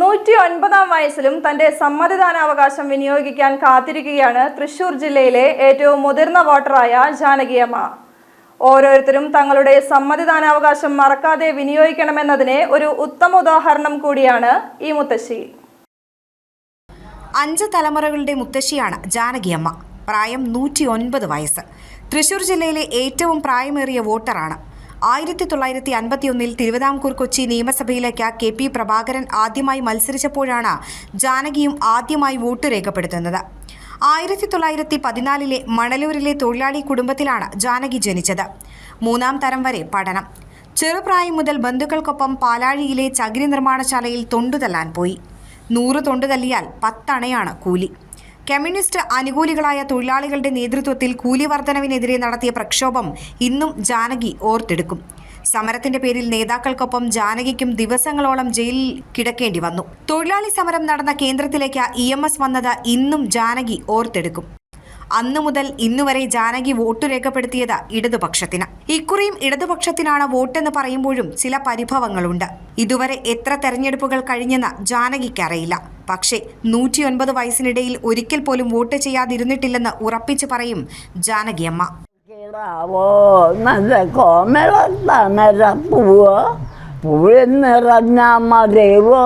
നൂറ്റി ഒൻപതാം വയസ്സിലും തന്റെ സമ്മതിദാനാവകാശം വിനിയോഗിക്കാൻ കാത്തിരിക്കുകയാണ് തൃശൂർ ജില്ലയിലെ ഏറ്റവും മുതിർന്ന വോട്ടറായ ജാനകിയമ്മ ഓരോരുത്തരും തങ്ങളുടെ സമ്മതിദാനാവകാശം മറക്കാതെ വിനിയോഗിക്കണമെന്നതിന് ഒരു ഉത്തമ ഉദാഹരണം കൂടിയാണ് ഈ മുത്തശ്ശി. അഞ്ച് തലമുറകളുടെ മുത്തശ്ശിയാണ് ജാനകിയമ്മ പ്രായം നൂറ്റി ഒൻപത് വയസ്സ്. തൃശൂർ ജില്ലയിലെ ഏറ്റവും പ്രായമേറിയ വോട്ടറാണ്. ആയിരത്തി തൊള്ളായിരത്തി അൻപത്തിയൊന്നിൽ തിരുവിതാംകൂർ കൊച്ചി നിയമസഭയിലേക്ക് കെ പി പ്രഭാകരൻ ആദ്യമായി മത്സരിച്ചപ്പോഴാണ് ജാനകിയും ആദ്യമായി വോട്ട് രേഖപ്പെടുത്തുന്നത്. ആയിരത്തി തൊള്ളായിരത്തി പതിനാലിലെ മണലൂരിലെ തൊഴിലാളി കുടുംബത്തിലാണ് ജാനകി ജനിച്ചത്. മൂന്നാം തരം വരെ പഠനം. ചെറുപ്രായം മുതൽ ബന്ധുക്കൾക്കൊപ്പം പാലാഴിയിലെ ചകിരി നിർമ്മാണശാലയിൽ തൊണ്ടുതല്ലാൻ പോയി. നൂറ് തൊണ്ടുതല്ലിയാൽ പത്തണയാണ് കൂലി. കമ്മ്യൂണിസ്റ്റ് അനുകൂലികളായ തൊഴിലാളികളുടെ നേതൃത്വത്തിൽ കൂലി വർധനവിനെതിരെ നടത്തിയ പ്രക്ഷോഭം ഇന്നും ജാനകി ഓർത്തെടുക്കും. സമരത്തിന്റെ പേരിൽ നേതാക്കൾക്കൊപ്പം ജാനകിക്കും ദിവസങ്ങളോളം ജയിലിൽ കിടക്കേണ്ടി വന്നു. തൊഴിലാളി സമരം നടന്ന കേന്ദ്രത്തിലേക്ക് ഇ എം എസ് വന്നത് ഇന്നും ജാനകി ഓർത്തെടുക്കും. അന്നു മുതൽ ഇന്നുവരെ ജാനകി വോട്ട് രേഖപ്പെടുത്തിയത് ഇടതുപക്ഷത്തിന്. ഇക്കുറിയും ഇടതുപക്ഷത്തിനാണ് വോട്ടെന്ന് പറയുമ്പോഴും ചില പരിഭവങ്ങളുണ്ട്. ഇതുവരെ എത്ര തെരഞ്ഞെടുപ്പുകൾ കഴിഞ്ഞെന്ന് ജാനകിക്കറിയില്ല. പക്ഷേ നൂറ്റിയൊൻപത് വയസ്സിനിടയിൽ ഒരിക്കൽ പോലും വോട്ട് ചെയ്യാതിരുന്നിട്ടില്ലെന്ന് ഉറപ്പിച്ചു പറയും ജാനകിയമ്മ. കിടാവോ? നല്ല കോമളത്താണര പൂവ്? പൂവിൽ നിറഞ്ഞ മതിവോ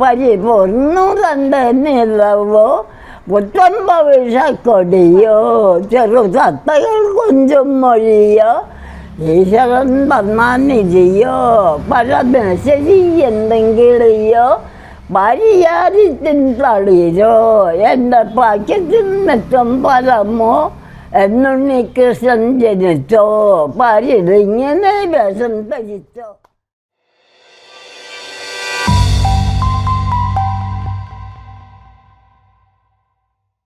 പരിപൂർന്നു കണ്ട് നിറവോ പുത്തൻ ഭവിഷ്യക്കൊടിയോ ചെറു തത്തകൾ കൊഞ്ചും മൊഴിയോ? ഈശ്വരൻ പല പരമേശ്വരി എന്തെങ്കിളിയോ? ഭാര്യാരിത്തിൻ എന്റെ പാക്യത്തിൻ മെച്ചം പലമോ എന്നുണ്ണി കൃഷ്ണൻ ജനിച്ചോ? പരിടിങ്ങനെ വേഷം ധരിച്ചോ?